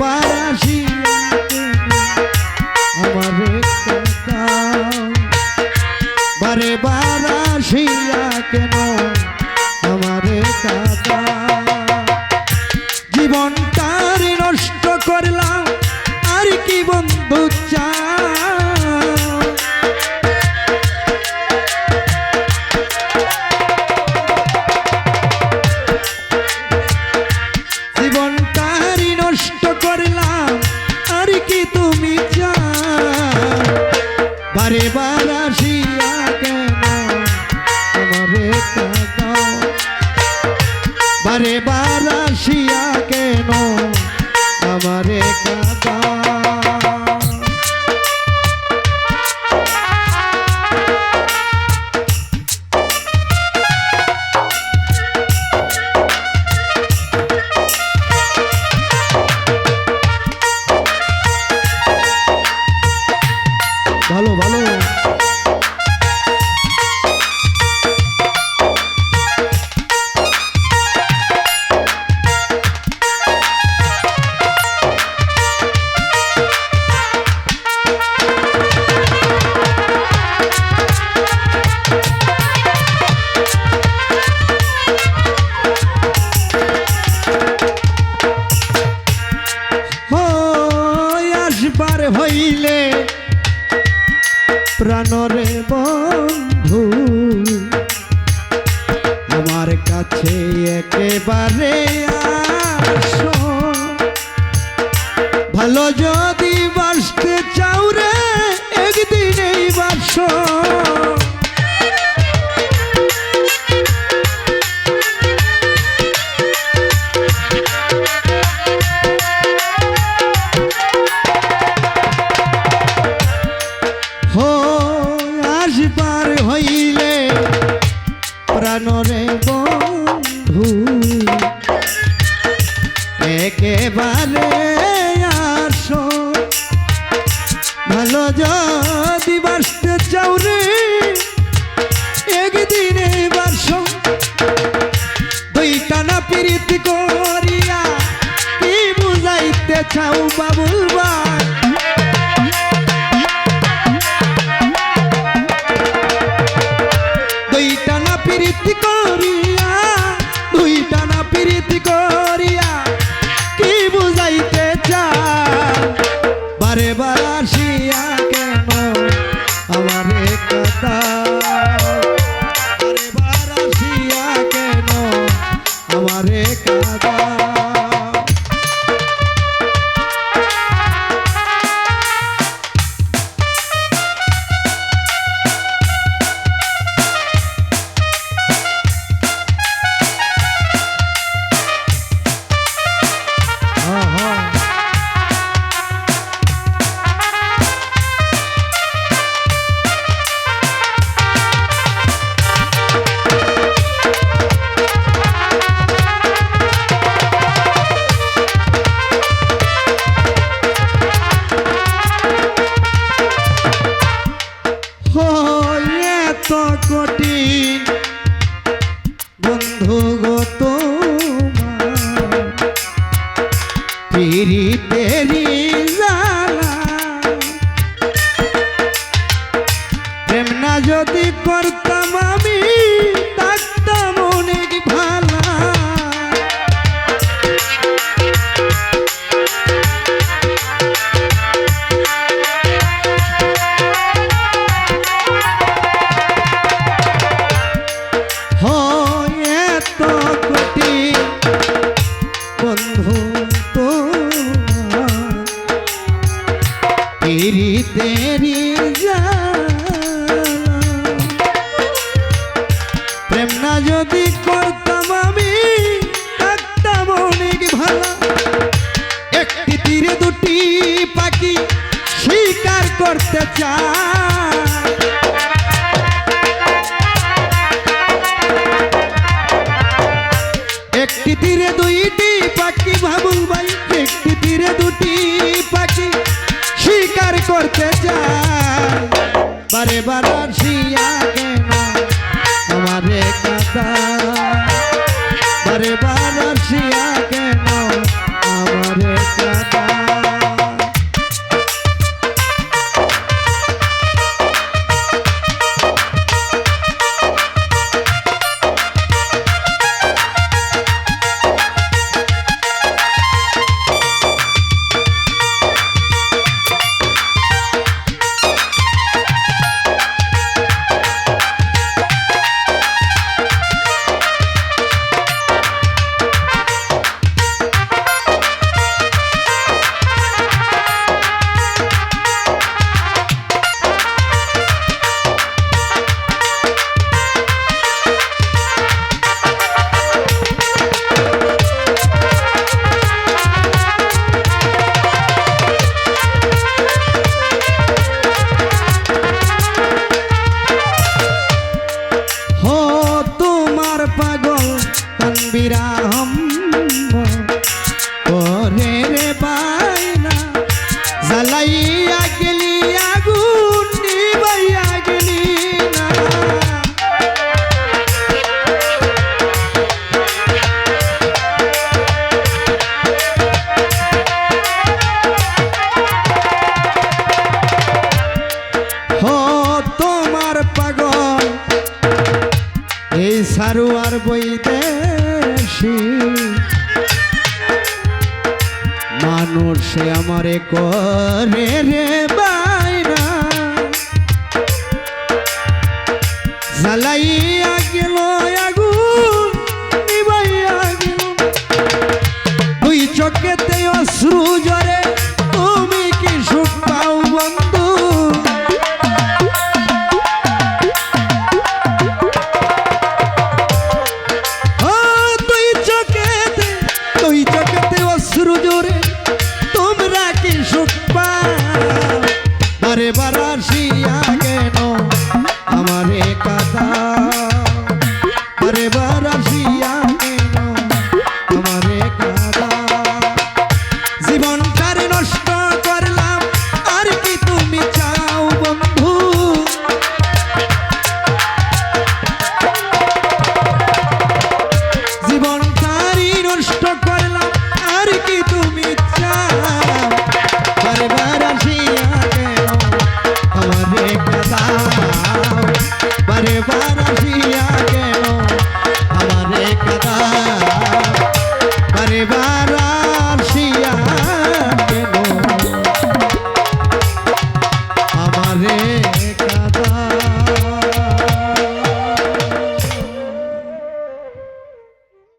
পারা হইলে প্রাণরে বন্ধু আমার কাছে একেবারে আস। ভালো যদি বাবুল ভাই দুইটা না প্রীতি করিয়া, দুইটা না প্রীতি করিয়া, কি বুঝাইতে চান বারে বার আসিয়া কেন আমার কথা? বন্ধু গো তোমার जा বইতে আর বৈদেশি মানুষে আমারে করে রে বাইরা। জ্বালাইয়া